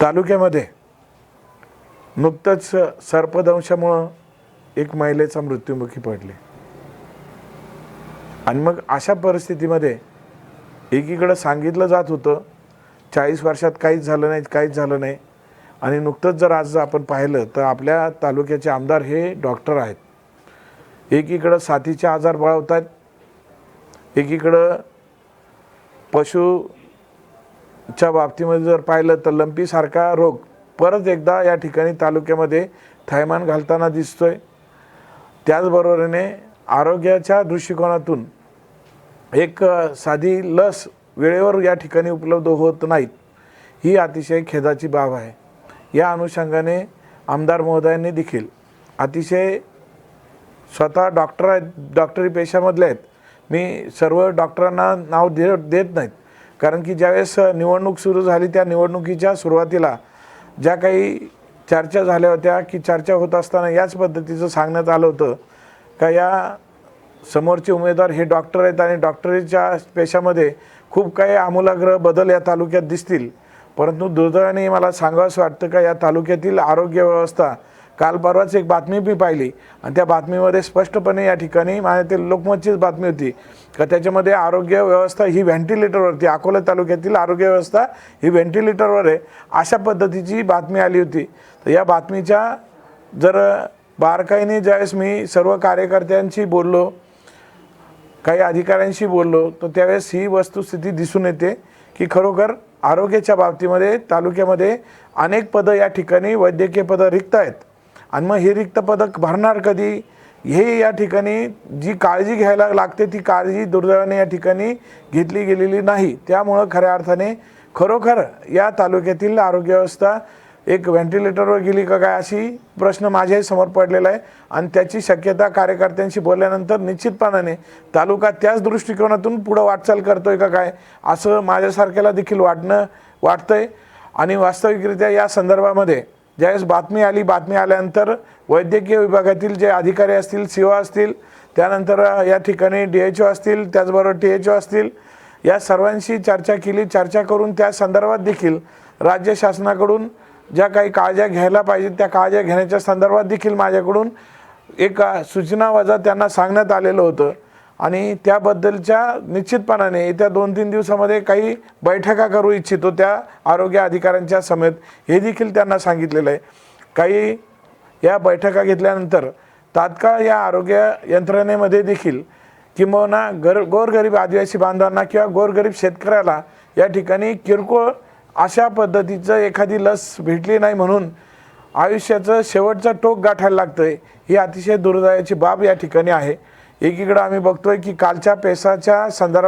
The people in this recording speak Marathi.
तालुक्यामध्ये नुकतंच सर्पदंशामुळं एक महिलेचा मृत्युमुखी पडले. आणि मग अशा परिस्थितीमध्ये एकीकडं सांगितलं जात होतं चाळीस वर्षात काहीच झालं नाही काहीच झालं नाही. आणि नुकतंच जर आज आपण पाहिलं तर आपल्या तालुक्याचे आमदार हे डॉक्टर आहेत. एकीकडं साथीचे आजार बळवतात एकीकडं पशु च्या बाबतीमध्ये जर पाहिलं तर लंपीसारखा रोग परत एकदा या ठिकाणी तालुक्यामध्ये थैमान घालताना दिसतोय. त्याचबरोबरीने आरोग्याच्या दृष्टिकोनातून एक साधी लस वेळेवर या ठिकाणी उपलब्ध होत नाहीत ही अतिशय खेदाची बाब आहे. या अनुषंगाने आमदार महोदयांनी देखील अतिशय स्वतः डॉक्टर आहेत डॉक्टरी पेशामधले आहेत. मी सर्व डॉक्टरांना नाव दे देत नाहीत. कारण की ज्यावेळेस निवडणूक सुरू झाली त्या निवडणुकीच्या सुरुवातीला ज्या काही चर्चा झाल्या होत्या की चर्चा होत असताना याच पद्धतीचं सांगण्यात आलं होतं का या समोरचे उमेदवार हे डॉक्टर आहेत आणि डॉक्टरीच्या पेशामध्ये खूप काही आमूलाग्र बदल या तालुक्यात दिसतील. परंतु दुर्दैवाने मला सांगावंसं वाटतं का या तालुक्यातील आरोग्य व्यवस्था काल परवाच एक बातमी मी पाहिली आणि त्या बातमीमध्ये स्पष्टपणे या ठिकाणी माझ्या ते लोकमतचीच बातमी होती. का त्याच्यामध्ये आरोग्य व्यवस्था ही व्हेंटिलेटरवरती अकोला तालुक्यातील आरोग्य व्यवस्था ही व्हेंटिलेटरवर आहे अशा पद्धतीची बातमी आली होती. तर या बातमीच्या जर बारकाईने ज्यावेळेस मी सर्व कार्यकर्त्यांशी बोललो काही अधिकाऱ्यांशी बोललो तर त्यावेळेस ही वस्तुस्थिती दिसून येते की खरोखर आरोग्याच्या बाबतीमध्ये तालुक्यामध्ये अनेक पदं या ठिकाणी वैद्यकीय पदं रिक्त आहेत. आणि मग ही रिक्त पदं भरणार कधी? हे या ठिकाणी जी काळजी घ्यायला लागते ती काळजी दुर्दैवाने या ठिकाणी घेतली गेलेली नाही. त्यामुळं खऱ्या अर्थाने खरोखर या तालुक्यातील आरोग्य व्यवस्था एक व्हेंटिलेटरवर गेली का काय अशी प्रश्न माझ्याही समोर पडलेला आहे. आणि त्याची शक्यता कार्यकर्त्यांशी बोलल्यानंतर निश्चितपणाने तालुका त्याच दृष्टिकोनातून पुढं वाटचाल करतोय का काय असं माझ्यासारख्याला देखील वाटणं वाटतंय. आणि वास्तविकरित्या या संदर्भामध्ये ज्यावेळेस बातमी आली बातमी आल्यानंतर वैद्यकीय विभागातील जे अधिकारी असतील सी ओ असतील त्यानंतर या ठिकाणी डी एच ओ असतील त्याचबरोबर टी एच ओ असतील या सर्वांशी चर्चा केली. चर्चा करून त्या संदर्भात देखील राज्य शासनाकडून ज्या काही काळज्या घ्यायला पाहिजेत त्या काळज्या घेण्याच्या संदर्भात देखील माझ्याकडून एक अ, सूचना वजा त्यांना सांगण्यात आलेलं होतं. आणि त्याबद्दलच्या निश्चितपणाने येत्या दोन तीन दिवसामध्ये काही बैठका करू इच्छितो त्या आरोग्य अधिकाऱ्यांच्या समेत. हे देखील त्यांना सांगितलेलं आहे. काही या बैठका घेतल्यानंतर तात्काळ या आरोग्य यंत्रणेमध्ये देखील किंबहुना गर गोरगरीब आदिवासी बांधवांना किंवा गोरगरीब शेतकऱ्याला या ठिकाणी किरकोळ अशा पद्धतीचं एखादी लस भेटली नाही म्हणून आयुष्याचं शेवटचं टोक गाठायला लागतं आहे ही अतिशय दुर्दैवाची बाब या ठिकाणी आहे. एकीकडं आम्ही बघतोय की कालच्या पेसाच्या संदर्भात